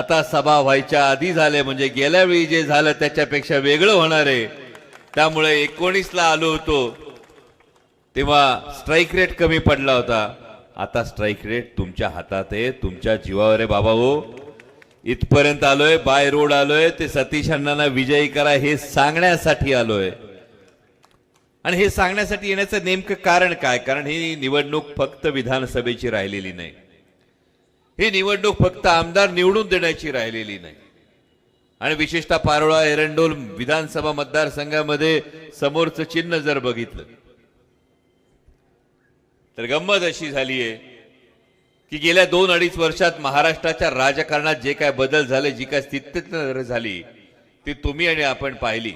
आता सभा व्हायच्या आधी झाले म्हणजे गेल्या वेळी जे झालं त्याच्यापेक्षा वेगळं होणार आहे. त्यामुळे एकोणीसला आलो होतो तेव्हा स्ट्राईक रेट कमी पडला होता. आता स्ट्राईक रेट तुमच्या हातात आहे तुमच्या जीवावर आहे बाबा हो. इथपर्यंत आलोय बाय रोड आलोय ते सतीश अण्णांना विजयी करा हे सांगण्यासाठी आलोय. आणि हे सांगण्यासाठी येण्याचं नेमकं कारण काय? कारण ही निवडणूक फक्त विधानसभेची राहिलेली नाही. ही निवडणूक फक्त आमदार निवडून देण्याची राहिलेली नाही. आणि विशेषतः पारोळा एरंडोल विधानसभा मतदारसंघामध्ये समोरचं चिन्ह जर बघितलं तर गंमत अशी झालीय की गेल्या दोन अडीच वर्षात महाराष्ट्राच्या राजकारणात जे काय बदल झाले जी काय स्थिती झाली ती तुम्ही आणि आपण पाहिली.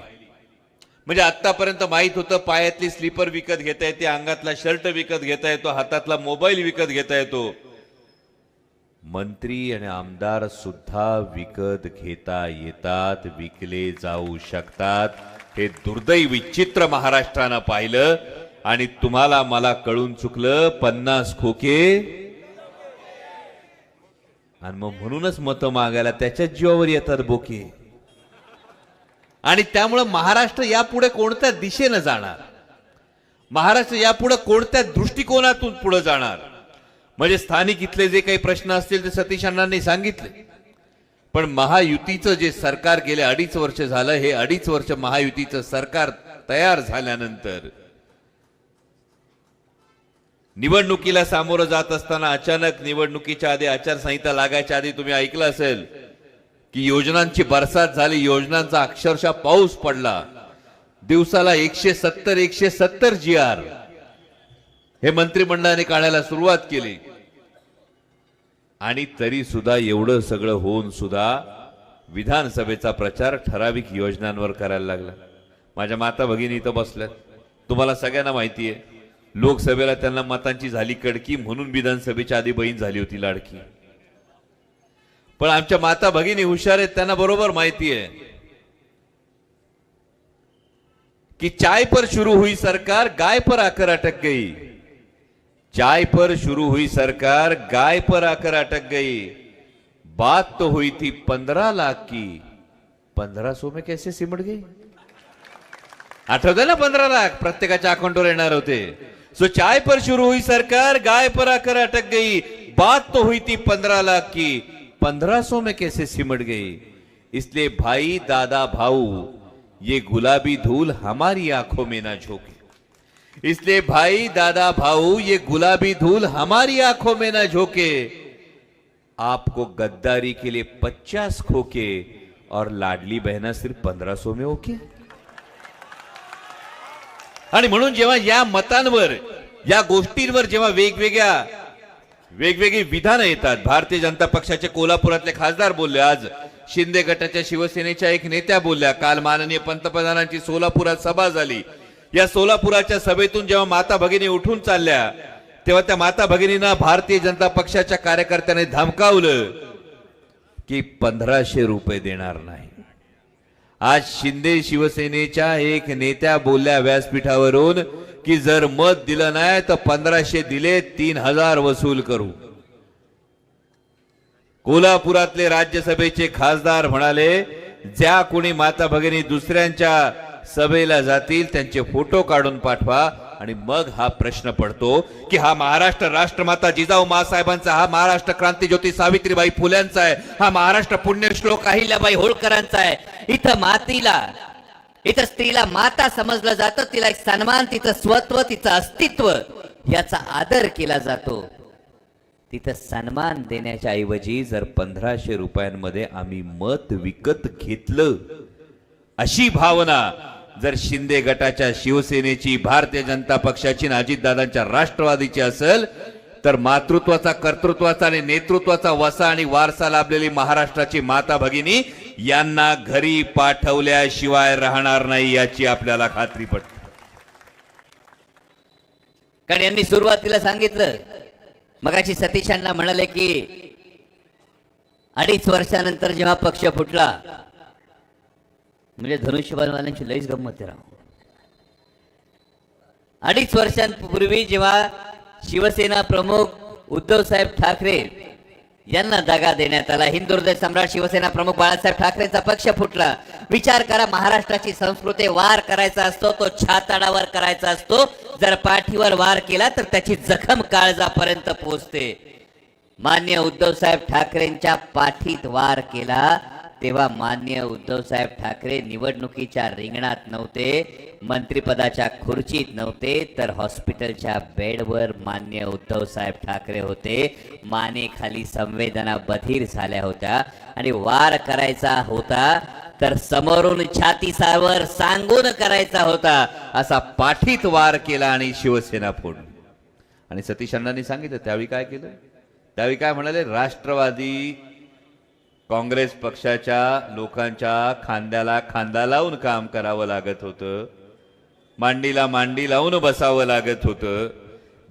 म्हणजे आतापर्यंत माहीत होतं पायातली स्लीपर विकत घेता येते अंगातला शर्ट विकत घेता येतो हातातला मोबाईल विकत घेता येतो मंत्री आणि आमदार सुद्धा विकत घेता येतात विकले जाऊ शकतात. हे दुर्दैव विचित्र महाराष्ट्रानं पाहिलं आणि तुम्हाला मला कळून चुकलं पन्नास खोके. आणि मग म्हणूनच मतं मागायला त्याच्याच जीवावर येतात बोके. आणि त्यामुळं महाराष्ट्र यापुढे कोणत्या दिशेनं जाणार? महाराष्ट्र यापुढे कोणत्या दृष्टिकोनातून पुढे जाणार? म्हणजे स्थानिक इथले जे काही प्रश्न असतील ते सतीश अण्णांनी सांगितले. पण महायुतीचं जे सरकार गेले अडीच वर्ष झालं हे अडीच वर्ष महायुतीचं सरकार तयार झाल्यानंतर निवडणुकीला सामोरं जात असताना अचानक निवडणुकीच्या आधी आचारसंहिता लागायच्या आधी तुम्ही ऐकलं असेल की योजनांची बरसात झाली योजनांचा अक्षरशः पाऊस पडला. दिवसाला एकशे सत्तर एकशे सत्तर जी आर हे मंत्रिमंडळाने काढायला सुरुवात केली. आणि तरी सुद्धा एवढं सगळं होऊन सुद्धा विधानसभेचा प्रचार ठराविक योजनांवर करायला लागला. माझ्या माता भगिनी इथं बसल्यात. तुम्हाला सगळ्यांना माहिती आहे लोकसभेला त्यांना मतांची झाली कडकी म्हणून विधानसभेच्या आधी बहीण झाली होती लाडकी. पण आमच्या माता भगिनी हुशार आहेत त्यांना बरोबर माहिती आहे कि चाय पर शुरू हुई सरकार गाय पर आकर अटक गई. चाय पर शुरू हुई सरकार, गाय पर आकर अटक गई। बात तो हुई थी पंद्रह लाख की। पंद्रह सौ में कैसे सिमट गई? आठवते ना पंद्रह लाख? प्रत्येकाच्या अकाउंटवर येणार होते। सो चाय पर शुरू हुई सरकार, गाय पर आकर अटक गई। बात तो हुई थी पंद्रह लाख की। पंद्रह सौ में कैसे सिमट गई? इसलिए भाई, दादा, भाऊ, ये गुलाबी धूल हमारी आँखों में ना झोंके। इसलिए भाई दादा भाऊ ये गुलाबी धूल हमारी आंखों में ना झोंके। आपको गद्दारी के लिए पचास खोके और लाडली बहना सिर्फ पंद्रह सो में ओके। आणि म्हणून जेव्हा या मतांवर या गोष्टींवर जेव्हा वेगवेगळ्या वेगवेगळी विधानं येतात भारतीय जनता पक्षाचे कोल्हापुरातले खासदार बोलले आज शिंदे गटाच्या शिवसेनेच्या एक नेत्या बोलल्या काल माननीय पंतप्रधानांची सोलापुरात सभा झाली या सोलापुराच्या सभेतून जेव्हा माता भगिनी उठून चालल्या तेव्हा त्या माता भगिनींना भारतीय जनता पक्षाच्या कार्यकर्त्याने धमकावलं की पंधराशे रुपये देणार नाही. आज शिंदे शिवसेनेच्या एक नेत्या बोलल्या व्यासपीठावरून की जर मत दिलं नाही तर पंधराशे दिले तीन हजार वसूल करू. कोल्हापुरातले राज्यसभेचे खासदार म्हणाले ज्या कोणी माता भगिनी दुसऱ्यांच्या सभेला जातील त्यांचे फोटो काढून पाठवा आणि मग हा प्रश्न पडतो की हा महाराष्ट्र राष्ट्रमाता जिजाऊ मासाहेबांचा हा महाराष्ट्र क्रांती ज्योती सावित्रीबाई फुल्यांचा आहे हा महाराष्ट्र पुण्यश्लोक अहिल्याबाई होळकरांचा आहे. इथं मातीला इथं स्त्रीला माता समजलं जातं तिला एक सन्मान तिचं स्वत्व तिचं अस्तित्व याचा आदर केला जातो. तिथं सन्मान देण्याच्या ऐवजी जर पंधराशे रुपयांमध्ये आम्ही मत विकत घेतलं अशी भावना जर शिंदे गटाच्या शिवसेनेची भारतीय जनता पक्षाची आणि अजितदादांच्या राष्ट्रवादीची असेल तर मातृत्वाचा कर्तृत्वाचा आणि नेतृत्वाचा वसा आणि वारसा लाभलेली महाराष्ट्राची माता भगिनी यांना घरी पाठवल्याशिवाय राहणार नाही याची आपल्याला खात्री पडते. कारण यांनी सुरुवातीला सांगितलं मगाशी सतीशांना म्हणाले की अडीच वर्षानंतर जेव्हा पक्ष फुटला म्हणजे धनुष्यबाणवाल्यांची लईच गंमत आहे अडीच वर्षांपूर्वी जेव्हा शिवसेना प्रमुख उद्धव साहेब ठाकरे यांना दगा देण्यात आला हिंदुर्दय सम्राट शिवसेना प्रमुख बाळासाहेब ठाकरेंचा पक्ष फुटला. विचार करा महाराष्ट्राची संस्कृती वार करायचा असतो तो छाताडावर करायचा असतो. जर पाठीवर वार केला तर त्याची जखम काळजापर्यंत पोहोचते. मान्य उद्धव साहेब ठाकरेंच्या पाठीत वार केला तेव्हा मान्य उद्धव साहेब ठाकरे निवडणुकीच्या रिंगणात नव्हते मंत्रिपदाच्या खुर्चीत नव्हते तर हॉस्पिटलच्या बेडवर मान्य उद्धव साहेब ठाकरे होते. माने खाली संवेदना बधीर झाल्या होत्या आणि वार करायचा होता तर समोरून छातीसावर सांगून करायचा होता असा पाठीत वार केला आणि शिवसेना फोडली. आणि सतीश अण्णांनी सांगितलं त्यावेळी काय केलं? त्यावेळी काय म्हणाले? राष्ट्रवादी काँग्रेस पक्षाच्या लोकांच्या खांद्याला खांदा लावून काम करावं लागत होतं. मांडीला मांडी लावून बसावं लागत होतं.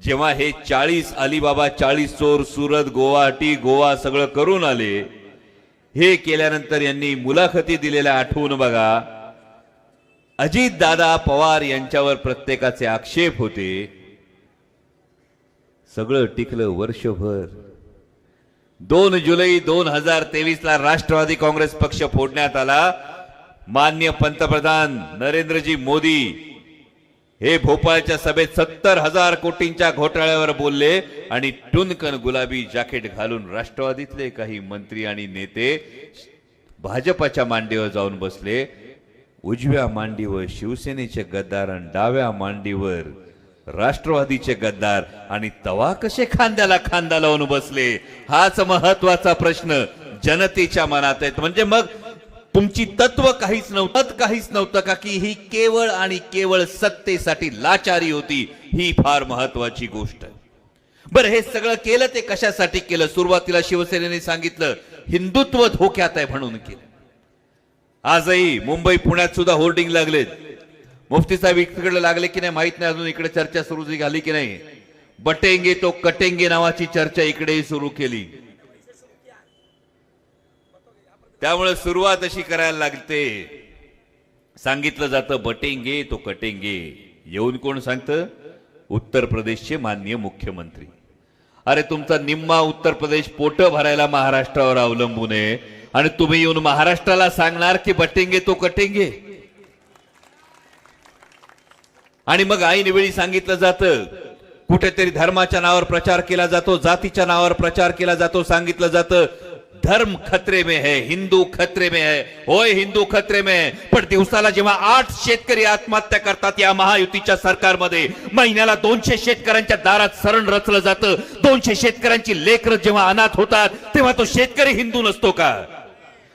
जेव्हा हे चाळीस अलिबाबा चाळीस चोर सुरत गुवाहाटी गोवा सगळं करून आले हे केल्यानंतर यांनी मुलाखती दिलेल्या आठवून बघा. अजित दादा पवार यांच्यावर प्रत्येकाचे आक्षेप होते. सगळं टिकलं वर्षभर. दोन जुलै दोन हजार तेवीस ला राष्ट्रवादी काँग्रेस पक्ष फोडण्यात आला. मान्य पंतप्रधान नरेंद्रजी मोदी हे भोपाळच्या सभेत सत्तर हजार कोटींच्या घोटाळ्यावर बोलले आणि टुनकन गुलाबी जॅकेट घालून राष्ट्रवादीतले काही मंत्री आणि नेते भाजपाच्या मांडीवर जाऊन बसले. उजव्या मांडीवर शिवसेनेचे गद्दार आणि डाव्या मांडीवर राष्ट्रवादीचे गद्दार आणि तवा कसे खांद्याला खांदा लावून बसले? हाच महत्त्वाचा प्रश्न जनतेच्या मनात आहेत म्हणजे मग तुमची तत्व काहीच नव्हतं काहीच नव्हतं का की ही केवळ आणि केवळ सत्तेसाठी लाचारी होती? ही फार महत्वाची गोष्ट आहे. बरं हे सगळं केलं ते कशासाठी केलं? सुरुवातीला शिवसेनेने सांगितलं हिंदुत्व धोक्यात आहे म्हणून केलं. आजही मुंबई पुण्यात सुद्धा होर्डिंग लागलेत. मुफ्ती साहेब इकडे लागले की नाही माहीत नाही अजून इकडे चर्चा सुरू झाली की नाही. बटेंगे तो कटेंगे नावाची चर्चा इकडेही सुरू केली. त्यामुळे सुरुवात अशी करायला लागते. सांगितलं जातं बटेंगे तो कटेंगे. येऊन कोण सांगतं? उत्तर प्रदेशचे माननीय मुख्यमंत्री. अरे तुमचा निम्मा उत्तर प्रदेश पोट भरायला महाराष्ट्रावर अवलंबून आहे. आणि तुम्ही येऊन महाराष्ट्राला सांगणार की बटेंगे तो कटेंगे. आणि मग आई वेळी सांगितलं जातं कुठेतरी धर्माच्या नावावर प्रचार केला जातो जातीच्या नावावर प्रचार केला जातो सांगितलं जातं धर्म खतरे में है हिंदू खतरे में है होय हिंदू खतरे में है. पण दिवसाला जेव्हा आठ शेतकरी आत्महत्या करतात या महायुतीच्या सरकारमध्ये महिन्याला दोनशे शेतकऱ्यांच्या दारात सरण रचलं जातं. दोनशे शेतकऱ्यांची लेकर जेव्हा अनाथ होतात तेव्हा तो शेतकरी हिंदू नसतो का?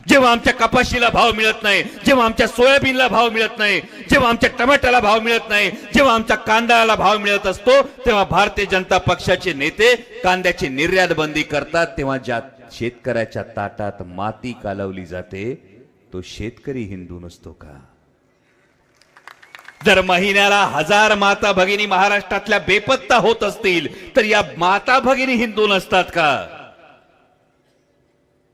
जेव्हा आमच्या कपाशीला भाव मिळत नाही जेव्हा आमच्या सोयाबीनला भाव मिळत नाही जेव्हा आमच्या टमाट्याला भाव मिळत नाही जेव्हा आमच्या कांद्याला भाव मिळत असतो तेव्हा भारतीय जनता पक्षाचे नेते कांद्याची निर्यात बंदी करतात. तेव्हा ज्या शेतकऱ्याच्या ताटात माती कालवली जाते तो शेतकरी हिंदू नसतो का? जर महिन्याला हजार माता भगिनी महाराष्ट्रातल्या बेपत्ता होत असतील तर या माता भगिनी हिंदू नसतात का?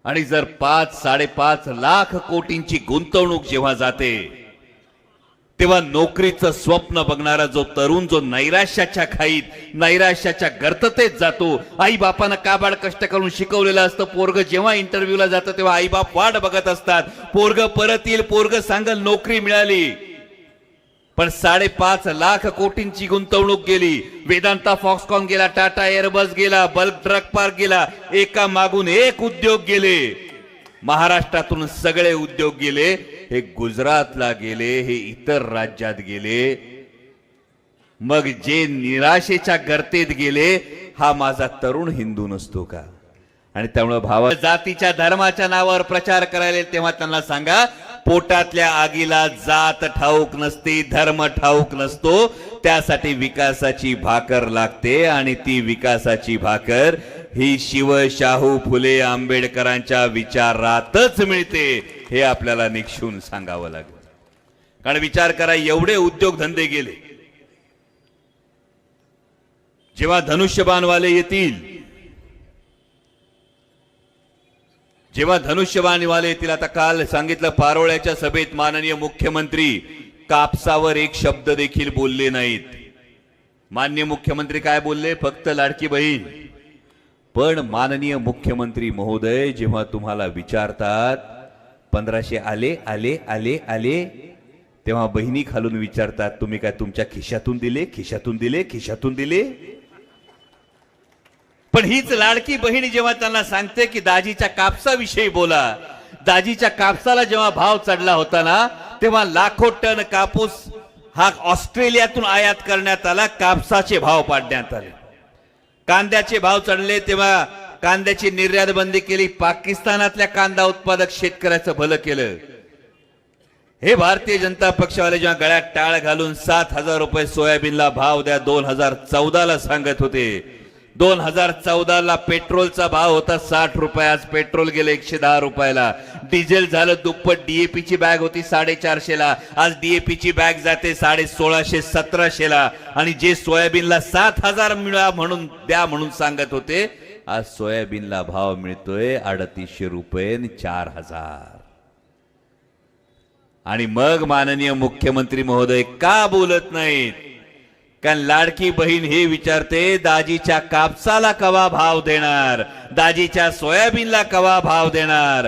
आणि जर पाच साडेपाच लाख कोटींची गुंतवणूक जेव्हा जाते तेव्हा नोकरीचं स्वप्न बघणारा जो तरुण जो नैराश्याच्या खाईत नैराश्याच्या गर्ततेत जातो आई बापानं काबाड कष्ट करून शिकवलेलं असतं पोरग जेव्हा इंटरव्ह्यूला जातं तेव्हा आई बाप वाट बघत असतात. पोरग परत येईल पोरग सांगल नोकरी मिळाली. पण साडेपाच लाख कोटींची गुंतवणूक गेली. वेदांता फॉक्सकॉन गेला टाटा एअरबस गेला बल्क ट्रक पार्क गेला एका मागून एक उद्योग गेले. महाराष्ट्रातून सगळे उद्योग गेले हे गुजरातला गेले हे इतर राज्यात गेले. मग जे निराशेच्या गर्तेत गेले हा माझा तरुण हिंदू नसतो का? आणि त्यामुळे भावा जातीच्या धर्माच्या नावावर प्रचार करायला तेव्हा त्यांना सांगा पोटातल्या आगीला जात ठाऊक नसते धर्म ठाऊक नसतो त्यासाठी विकासाची भाकर लागते आणि ती विकासाची भाकर ही शिव शाहू फुले आंबेडकरांच्या विचारातच मिळते हे आपल्याला निक्षून सांगावं लागेल. कारण विचार करा एवढे उद्योगधंदे गेले. जेव्हा धनुष्यबाणवाले येतील जेव्हा धनुष्यबाणीवाले येतील आता काल सांगितलं पारोळ्याच्या सभेत माननीय मुख्यमंत्री कापसावर एक शब्द देखील बोलले नाहीत. मान्य मुख्यमंत्री काय बोलले? फक्त लाडकी बहीण. पण माननीय मुख्यमंत्री महोदय जेव्हा तुम्हाला विचारतात पंधराशे आले आले आले आले तेव्हा बहिणी खालून विचारतात तुम्ही काय तुमच्या खिशातून दिले? खिशातून दिले? खिशातून दिले? पण हीच लाडकी बहीण जेव्हा त्यांना सांगते की दाजीच्या कापसाविषयी बोला दाजीच्या कापसाला जेव्हा भाव चढला होता ना तेव्हा लाखो टन कापूस हा ऑस्ट्रेलियातून आयात करण्यात आला कापसाचे भाव पाडण्यात आले. कांद्याचे भाव चढले तेव्हा कांद्याची निर्यात बंदी केली पाकिस्तानातल्या कांदा उत्पादक शेतकऱ्याचं भलं केलं. हे भारतीय जनता पक्षवाले जेव्हा गळ्यात टाळ घालून सात हजार रुपये सोयाबीनला भाव द्या दोन हजार चौदाला सांगत होते दोन हजार चौदाला पेट्रोलचा भाव होता साठ रुपये आज पेट्रोल गेलं एकशे दहा रुपयाला. डिझेल झालं दुप्पट डीएपी ची बॅग होती साडेचारशे ला आज डीएपी ची बॅग जाते साडे सोळाशे सतराशे ला आणि जे सोयाबीनला सात हजार मिळा म्हणून द्या म्हणून सांगत होते आज सोयाबीनला भाव मिळतोय अडतीसशे रुपये आणि चार हजार. आणि मग माननीय मुख्यमंत्री महोदय का बोलत नाहीत? कारण लाडकी बहीण हे विचारते दाजीच्या कापसाला कवा भाव देणार? दाजीच्या सोयाबीनला कवा भाव देणार?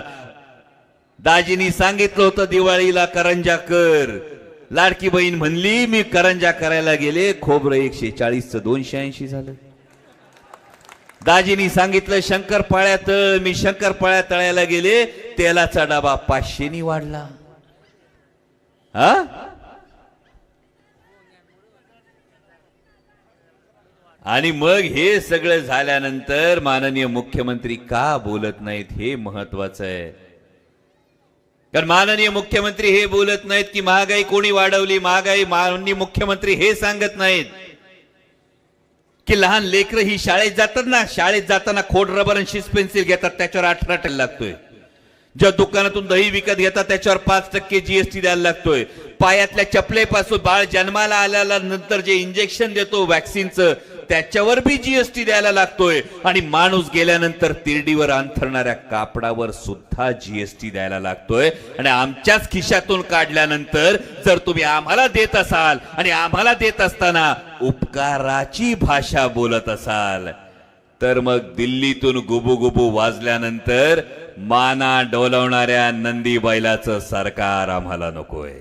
दाजीनी सांगितलं होतं दिवाळीला करंजा कर. लाडकी बहीण म्हणली मी करंजा करायला गेले खोबरं एकशे चाळीसचं दोनशे ऐंशी झालं. दाजीनी सांगितलं शंकरपाळ्या तळ मी शंकरपाळ्या तळायला गेले तेलाचा डबा पाचशेनी वाढला. हा? आणि मग हे सगळं झाल्यानंतर माननीय मुख्यमंत्री का बोलत नाहीत हे महत्वाचं आहे. कारण माननीय मुख्यमंत्री हे बोलत नाहीत की महागाई कोणी वाढवली? महागाई माननीय मुख्यमंत्री हे सांगत नाहीत की लहान लेकरं ही शाळेत जातात ना? शाळेत जाताना खोड रबर आणि शिस पेन्सिल घेतात त्याच्यावर अठरा टक्के लागतोय. ज्या दुकानातून दही विकत घेतात त्याच्यावर पाच टक्के जीएसटी द्यायला लागतोय. पायातल्या चपलेपासून बाळ जन्माला आल्याला नंतर जे इंजेक्शन देतो वॅक्सिनचं त्याच्यावर बी जीएसटी द्यायला लागतोय. आणि माणूस गेल्यानंतर तिरडीवर अंथरणाऱ्या कापडावर सुद्धा जीएसटी द्यायला लागतोय. आणि आमच्याच खिशातून काढल्यानंतर जर तुम्ही आम्हाला देत असाल आणि आम्हाला देत असताना उपकाराची भाषा बोलत असाल तर मग दिल्लीतून गुबुगुबू वाजल्यानंतर माना डोलवणाऱ्या नंदीबैलाचं सरकार आम्हाला नकोय.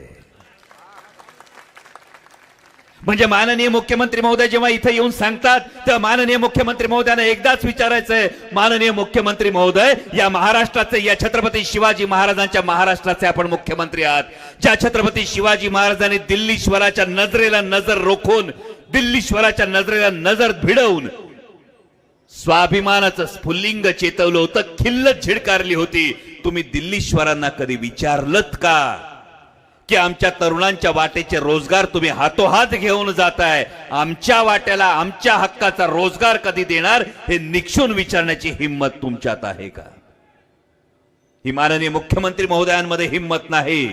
म्हणजे माननीय मुख्यमंत्री महोदय जेव्हा इथे येऊन सांगतात तर माननीय मुख्यमंत्री महोदयांना एकदाच विचारायचंय माननीय मुख्यमंत्री महोदय या महाराष्ट्राचे या छत्रपती शिवाजी महाराजांच्या महाराष्ट्राचे आपण मुख्यमंत्री आहात. ज्या छत्रपती शिवाजी महाराजांनी दिल्लीश्वराच्या नजरेला नजर रोखून दिल्लीश्वराच्या नजरेला नजर भिडवून स्वाभिमानाचं स्फुल्लिंग चेतवलं होतं खिल्लत झिडकारली होती. तुम्ही दिल्लीश्वरांना कधी विचारलत का? की आमच्या तरुणांच्या वाटेचे रोजगार तुम्ही हातोहात घेऊन जाताय. आमच्या वाट्याला आमच्या हक्काचा रोजगार कधी देणार हे निक्षून विचारण्याची हिंमत तुमच्यात आहे का? ही माननीय मुख्यमंत्री महोदयांमध्ये हिंमत नाही.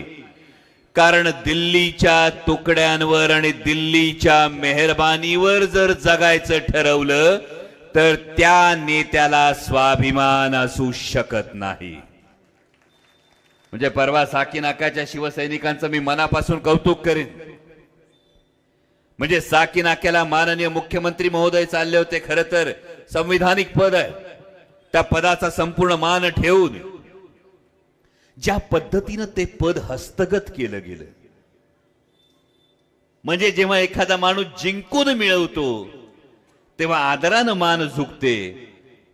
कारण दिल्लीच्या तुकड्यांवर आणि दिल्लीच्या मेहरबानीवर जर जगायचं ठरवलं तर त्या नेत्याला स्वाभिमान असू शकत नाही. म्हणजे परवा साकी नाक्याच्या शिवसैनिकांचं मी मनापासून कौतुक करीन. म्हणजे साकी नाक्याला माननीय मुख्यमंत्री महोदय चालले होते खर तर संविधानिक पद आहे. त्या पदाचा संपूर्ण मान ठेवून ज्या पद्धतीनं ते पद हस्तगत केलं गेलं म्हणजे जेव्हा एखादा माणूस जिंकून मिळवतो तेव्हा आदरानं मान झुकते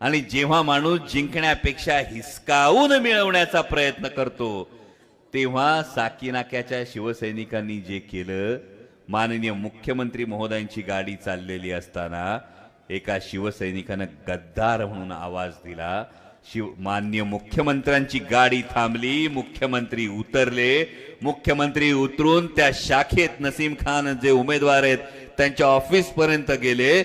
आणि जेव्हा माणूस जिंकण्यापेक्षा हिसकावून मिळवण्याचा प्रयत्न करतो तेव्हा साकीनाक्याच्या शिवसैनिकांनी जे केलं माननीय मुख्यमंत्री महोदयांची गाडी चाललेली असताना एका शिवसैनिकानं गद्दार म्हणून आवाज दिला. शिव मान्य मुख्यमंत्र्यांची गाडी थांबली मुख्यमंत्री उतरले. मुख्यमंत्री उतरून त्या शाखेत नसीम खान जे उमेदवार आहेत त्यांच्या ऑफिस पर्यंत गेले.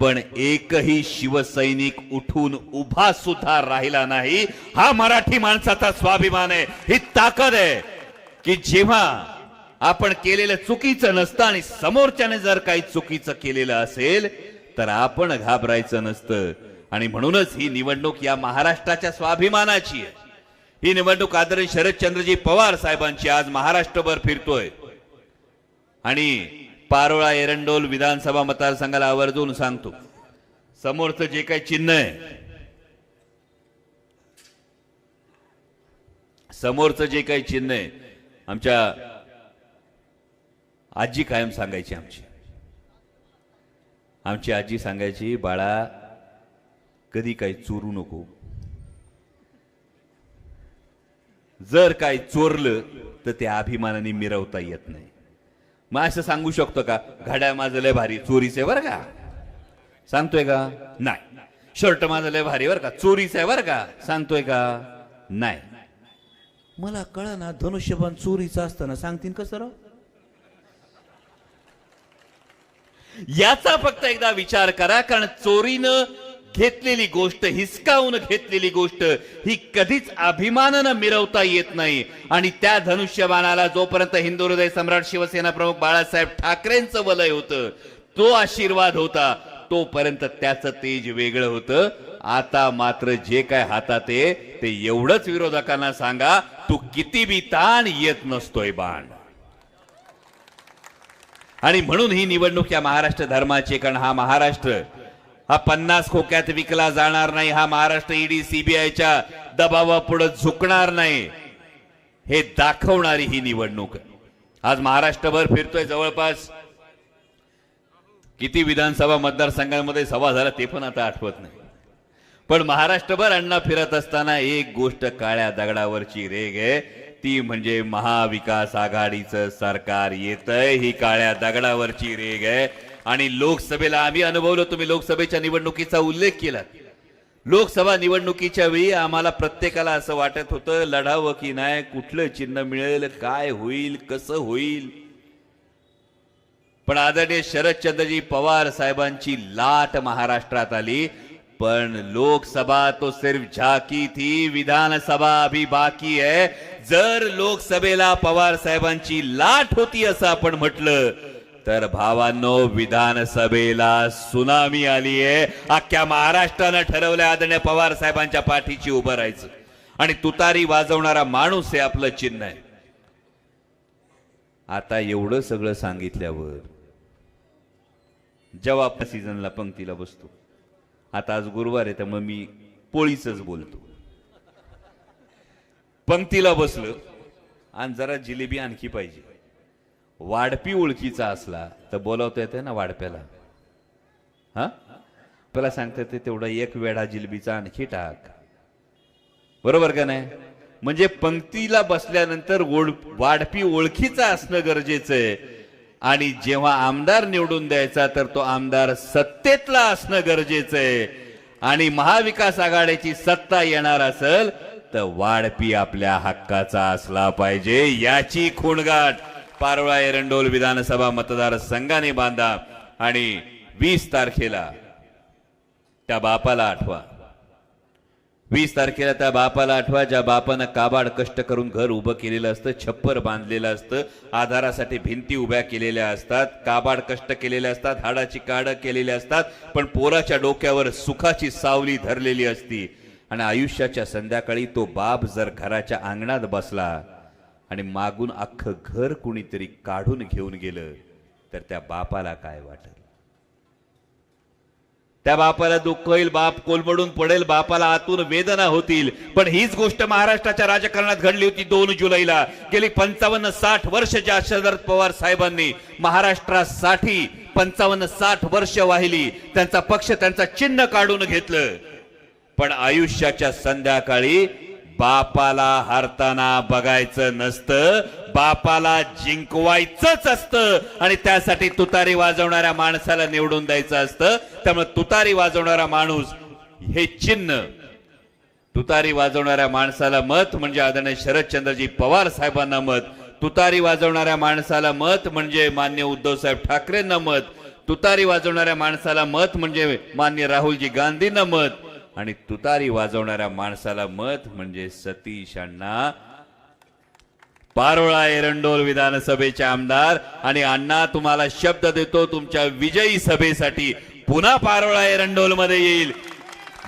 पण एकही शिवसैनिक उठून उभा सुद्धा राहिला नाही. हा मराठी माणसाचा स्वाभिमान आहे. ही ताकद आहे की जेव्हा आपण केलेलं चुकीचं नसतं आणि समोरच्याने जर काही चुकीचं केलेलं असेल तर आपण घाबरायचं नसतं. आणि म्हणूनच ही निवडणूक या महाराष्ट्राच्या स्वाभिमानाची आहे. ही निवडणूक आदरणीय शरदचंद्रजी पवार साहेबांची आज महाराष्ट्रभर फिरतोय. आणि पारोळा एरंडोल विधानसभा मतदारसंघाला आवर्जून सांगतो. समोरचं जे काही चिन्ह आहे समोरचं जे काही चिन्ह आहे आमच्या आजी कायम सांगायची आमची. आमची आजी सांगायची बाळा कधी काही चोरू नको. जर काही चोरलं तर ते अभिमानाने मिरवता येत नाही. मग असं सांगू शकतो का? घड्याळ माझं लय भारी चोरीच आहे बरं का? सांगतोय का? नाही. शर्ट माझं लय भारी बरं का? चोरीच आहे बरं का? सांगतोय का? नाही. मला कळ ना धनुष्यबाण चोरीचं असतं ना सांगतील कसं राव याचा फक्त एकदा विचार करा कारण चोरीनं घेतलेली गोष्ट हिसकावून घेतलेली गोष्ट ही कधीच अभिमानानं मिरवता येत नाही. आणि त्या धनुष्यबाणाला जोपर्यंत हिंदू हृदय सम्राट शिवसेना प्रमुख बाळासाहेब ठाकरेंचं वलय होतं तो आशीर्वाद होता तोपर्यंत त्याचं तेज वेगळं होतं. आता मात्र जे काय हातात आहे ते एवढंच विरोधकांना सांगा तू किती बी ताण येत नसतोय बाण. आणि म्हणून ही निवडणूक या महाराष्ट्र धर्माची कारण हा महाराष्ट्र हा पन्नास खोक्यात विकला जाणार नाही हा महाराष्ट्र ईडी सीबीआयच्या दबावापुढे झुकणार नाही. हे दाखवणारी ही निवडणूक आज महाराष्ट्रभर फिरतोय जवळपास. किती विधानसभा मतदारसंघांमध्ये सभा झाला ते पण आता आठवत नाही. पण महाराष्ट्रभर अण्णा फिरत असताना एक गोष्ट काळ्या दगडावरची रेग आहे. ती म्हणजे महाविकास आघाडीचं सरकार येतंय ही काळ्या दगडावरची रेग आहे. आणि लोकसभेला आम्ही अनुभवलो तुम्ही लोकसभेच्या निवडणुकीचा उल्लेख केला. लोकसभा निवडणुकीच्या वेळी आम्हाला प्रत्येकाला असं वाटत होतं लढावं की नाही कुठलं चिन्ह मिळेल काय होईल कसं होईल? पण आदरणीय शरदचंद्रजी पवार साहेबांची लाट महाराष्ट्रात आली. पण लोकसभा तो सिर्फ झाकी थी विधानसभा अभी बाकी आहे जर लोकसभेला पवार साहेबांची लाट होती असं आपण म्हटलं तर भावांनो विधानसभेला सुनामी आली आहे. अख्ख्या महाराष्ट्रानं ठरवलं आदरणीय पवार साहेबांच्या पाठीची उभं राहायचं. आणि तुतारी वाजवणारा माणूस हे आपलं चिन्ह आहे. आता एवढं सगळं सांगितल्यावर जेव्हा आपण सीझनला पंक्तीला बसतो आता आज गुरुवार आहे त्यामुळे मी पोळीच बोलतो. पंक्तीला बसलं आणि जरा जिलेबी आणखी पाहिजे. वाढपी ओळखीचा असला तर बोलावता येते ना वाढप्याला? हा? आपल्याला सांगता येते तेवढा एक वेढा जिलबीचा आणखी टाक. बरोबर का नाही? म्हणजे पंक्तीला बसल्यानंतर वाढपी ओळखीचा असणं गरजेचं आहे. आणि जेव्हा आमदार निवडून द्यायचा तर तो आमदार सत्तेतला असणं गरजेचं आहे. आणि महाविकास आघाडीची सत्ता येणार असेल तर वाढपी आपल्या हक्काचा असला पाहिजे याची खूणगाठ. पारोळा एरंडोल विधानसभा मतदारसंघाने बांधा आणि वीस तारखेला त्या बापाला आठवा. वीस तारखेला त्या बापाला आठवा ज्या बापानं काबाड कष्ट करून घर उभं केलेलं असतं छप्पर बांधलेलं असतं आधारासाठी भिंती उभ्या केलेल्या असतात काबाड कष्ट केलेले असतात हाडाची काडं केलेली असतात पण पोराच्या डोक्यावर सुखाची सावली धरलेली असती. आणि आयुष्याच्या संध्याकाळी तो बाप जर घराच्या अंगणात बसला आणि मागून अख्खं घर कुणीतरी काढून घेऊन गेलं तर त्या बापाला काय वाटल? त्या बापाला दुःख होईल बाप कोलमडून पडेल बापाला आतून वेदना होतील. पण हीच गोष्ट महाराष्ट्राच्या राजकारणात घडली होती दोन जुलैला. गेली पंचावन्न साठ वर्ष ज्या शरद पवार साहेबांनी महाराष्ट्रासाठी पंचावन्न साठ वर्ष वाहिली त्यांचा पक्ष त्यांचा चिन्ह काढून घेतलं. पण आयुष्याच्या संध्याकाळी बापाला हारताना बघायचं नसतं बापाला जिंकवायचंच असतं. आणि त्यासाठी तुतारी वाजवणाऱ्या माणसाला निवडून द्यायचं असतं. त्यामुळे तुतारी वाजवणारा माणूस हे चिन्ह. तुतारी वाजवणाऱ्या माणसाला मत म्हणजे आदरणीय शरदचंद्रजी पवार साहेबांना मत. तुतारी वाजवणाऱ्या माणसाला मत म्हणजे मान्य उद्धव साहेब ठाकरेंना मत. तुतारी वाजवणाऱ्या माणसाला मत म्हणजे मान्य राहुलजी गांधींना मत. आणि तुतारी वाजवणाऱ्या माणसाला मत म्हणजे सतीश अण्णा. पारोळा एरंडोल विधानसभेचे आमदार आणि अण्णा तुम्हाला शब्द देतो तुमच्या विजयी सभेसाठी पुन्हा पारोळा एरंडोलमध्ये येईल.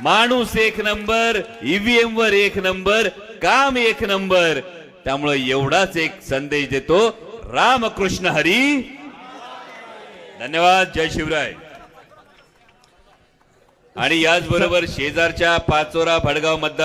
माणूस एक नंबर ईव्हीएम वर एक नंबर काम एक नंबर. त्यामुळे एवढाच एक संदेश देतो. रामकृष्ण हरी. धन्यवाद. जय शिवराय. आणि याचबरोबर शेजारच्या पाचोरा भडगाव मतदार